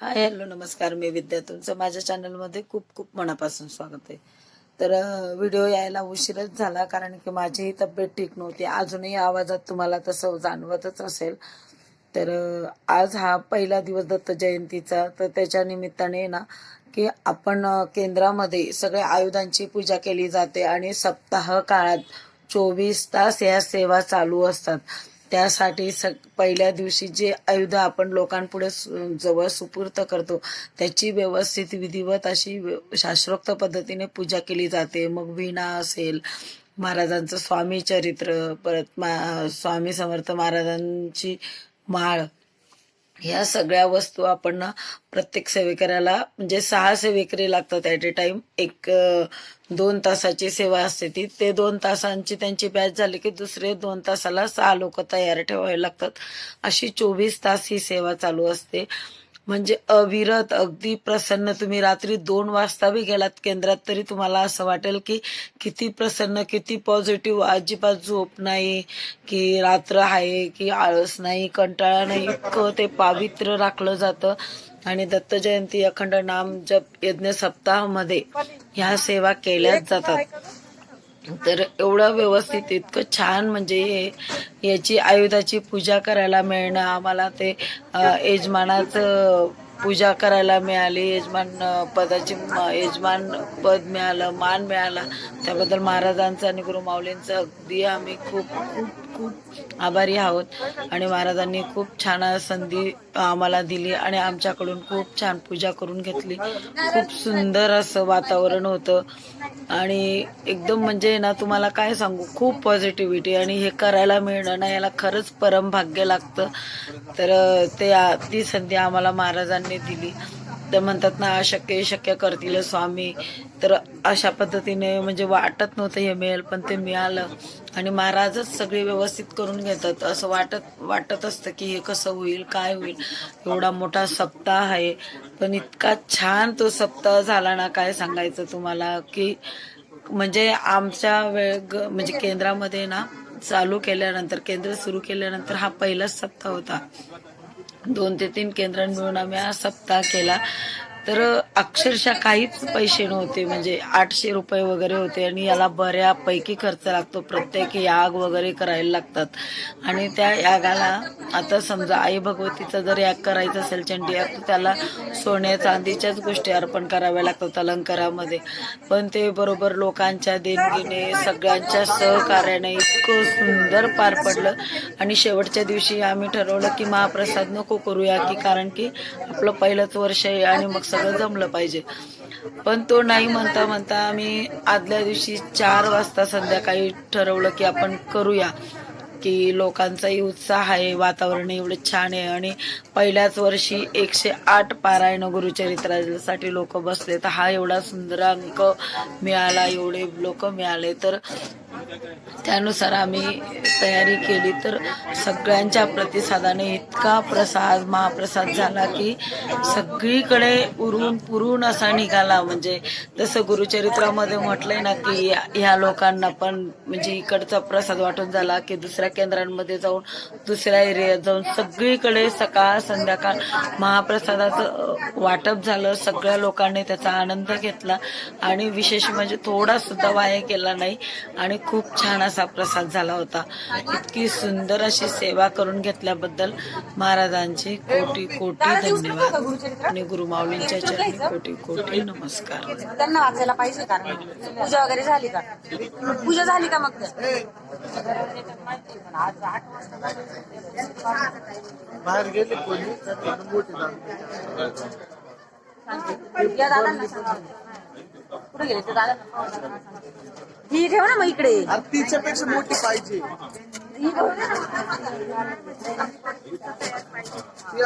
Hi hello नमस्कार मी विद्या. तुमचं माझ्या चॅनलमध्ये खूप खूप मनापासून स्वागत आहे. तर व्हिडिओ यायला उशीरच झाला कारण की माझीही तब्येत ठीक नव्हती. अजूनही आवाजात तुम्हाला तसं जाणवतच असेल. तर आज हा पहिला दिवस दत्त जयंतीचा. तर त्याच्या निमित्ताने ना की आपण केंद्रामध्ये सगळ्या आयुधांची पूजा केली जाते आणि सप्ताह काळात चोवीस तास या सेवा चालू असतात. त्यासाठी स पहिल्या दिवशी जे आयुध आपण लोकांपुढे सु- जवळ सुपूर्त करतो त्याची व्यवस्थित विधिवत अशी व्य- शास्त्रोक्त पद्धतीने पूजा केली जाते. मग विणा असेल महाराजांचं स्वामी चरित्र परत मा स्वामी समर्थ महाराजांची माळ ह्या सगळ्या वस्तू आपण ना प्रत्येक सेवेकऱ्याला म्हणजे सहा सेवेकरी लागतात ॲट ए टाइम एक दोन तासाची सेवा असते ती. ते दोन तासांची त्यांची बॅच झाली की दुसरे दोन तासाला सहा लोक तयार ठेवावे लागतात. अशी चोवीस तास ही सेवा चालू असते. म्हणजे अविरत अगदी प्रसन्न. तुम्ही रात्री दोन वाजता बी गेलात केंद्रात तरी तुम्हाला असं वाटेल की किती प्रसन्न किती पॉझिटिव्ह अजिबात झोप नाही की रात्र आहे की आळस नाही कंटाळा नाही. इतकं ते पावित्र्य राखलं जातं. आणि दत्त जयंती अखंड नाम जप यज्ञ सप्ताहामध्ये ह्या सेवा केल्याच जातात. तर एवढं व्यवस्थित इतकं छान म्हणजे हे- याची आयुधाची पूजा करायला मिळणं आम्हाला ते यजमानाचं पूजा करायला मिळाली यजमान पदाची यजमान पद मिळालं मान मिळाला. त्याबद्दल महाराजांचं आणि गुरुमाऊलींचं अगदी आम्ही खूप खूप खूप आभारी आहोत. आणि महाराजांनी खूप छान संधी आम्हाला दिली आणि आमच्याकडून खूप छान पूजा करून घेतली. खूप सुंदर असं वातावरण होतं. आणि एकदम म्हणजे ना तुम्हाला काय सांगू? खूप पॉझिटिव्हिटी आणि हे करायला मिळणं ना याला खरंच परम भाग्य लागतं. तर ते ती संधी आम्हाला महाराजांनी दिली. तर म्हणतात ना अशक्य शक्य करतील स्वामी. तर अशा पद्धतीने म्हणजे वाटत नव्हतं हे मिळेल पण ते मिळालं. आणि महाराजच सगळे व्यवस्थित करून घेतात. असं वाटत वाटत असतं की हे कसं होईल काय होईल. एवढा मोठा सप्ताह आहे. पण इतका छान तो सप्ताह झाला ना काय सांगायचं तुम्हाला की म्हणजे आमच्या वेळ ग- म्हणजे केंद्रामध्ये ना चालू केल्यानंतर केंद्र सुरू केल्यानंतर हा पहिलाच सप्ताह होता. दोन ते तीन केंद्र मिळून आम्ही हा सप्ताह केला. तर अक्षरशः काहीच पैसे नव्हते. म्हणजे आठशे रुपये वगैरे होते आणि याला बऱ्यापैकी खर्च लागतो. प्रत्येक याग वगैरे करायला लागतात. आणि त्या यागाला आता समजा आई भगवतीचा जर याग करायचा असेल चंडी याग तर त्याला सोन्या चांदीच्याच गोष्टी अर्पण कराव्या लागतात अलंकारामध्ये. पण ते बरोबर लोकांच्या देणगीने सगळ्यांच्या सहकार्याने इतकं सुंदर पार पडलं. आणि शेवटच्या दिवशी आम्ही ठरवलं की महाप्रसाद नको करूया की कारण की आपलं पहिलंच वर्ष आहे आणि मग सगळं जमलं पाहिजे. पण तो नाही म्हणता म्हणता आम्ही आदल्या दिवशी चार वाजता संध्याकाळी ठरवलं की आपण करूया की लोकांचाही उत्साह आहे वातावरण एवढं छान आहे आणि पहिल्याच वर्षी एकशे आठ पारायण गुरुचरित्रासाठी लोक बसले तर हा एवढा सुंदर अंक मिळाला एवढे लोक मिळाले. तर त्यानुसार आम्ही तयारी केली तर सगळ्यांच्या प्रतिसादाने इतका प्रसाद महाप्रसाद झाला की सगळीकडे उरून पुरून असा निघाला. म्हणजे जसं गुरुचरित्रामध्ये म्हटलंय ना की ह्या लोकांना पण म्हणजे इकडचा प्रसाद वाटून झाला की दुसऱ्या केंद्रांमध्ये जाऊन दुसऱ्या एरियात जाऊन सगळीकडे सकाळ संध्याकाळ महाप्रसादाचं वाटप झालं. सगळ्या लोकांनी त्याचा आनंद घेतला. आणि विशेष म्हणजे थोडा सुद्धा वाया केला नाही. आणि खूप छान असा प्रसाद झाला होता. इतकी सुंदर अशी सेवा करून घेतल्याबद्दल महाराजांची कोटी कोटी धन्यवाद. आणि गुरुमाऊलींच्या चरणी कोटी कोटी नमस्कार. त्यांना वाचायला पाहिजे का पूजा वगैरे झाली का? पूजा झाली का मग? बाहेर गेले कोणी. या दादांना सांगा. कुठे गेले ते दादा ही ठेव ना मग इकडे. अरे तिच्यापेक्षा मोठी पाहिजे. ही ठेव ना. ती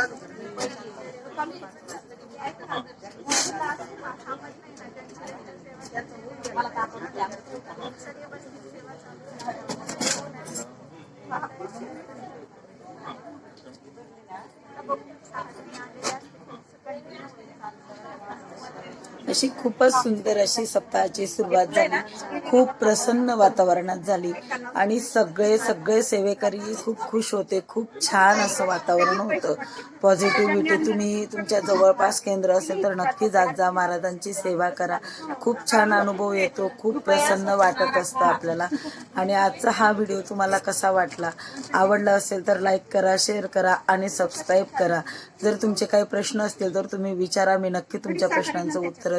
अशी खूपच सुंदर अशी सप्ताहाची सुरुवात झाली. खूप प्रसन्न वातावरणात झाली. आणि सगळे सगळे सेवेकरी खूप खुश होते. खूप छान असं वातावरण होतं. पॉझिटिव्हिटी तुम्ही तुमच्या जवळपास केंद्र असेल तर नक्की जात जा. महाराजांची सेवा करा. खूप छान अनुभव येतो. खूप प्रसन्न वाटत असतं आपल्याला. आणि आजचा हा व्हिडिओ तुम्हाला कसा वाटला? आवडला असेल तर लाईक करा शेअर करा आणि सबस्क्राईब करा. जर तुमचे काही प्रश्न असतील तर तुम्ही विचारा. मी नक्की तुमच्या प्रश्नांचं उत्तर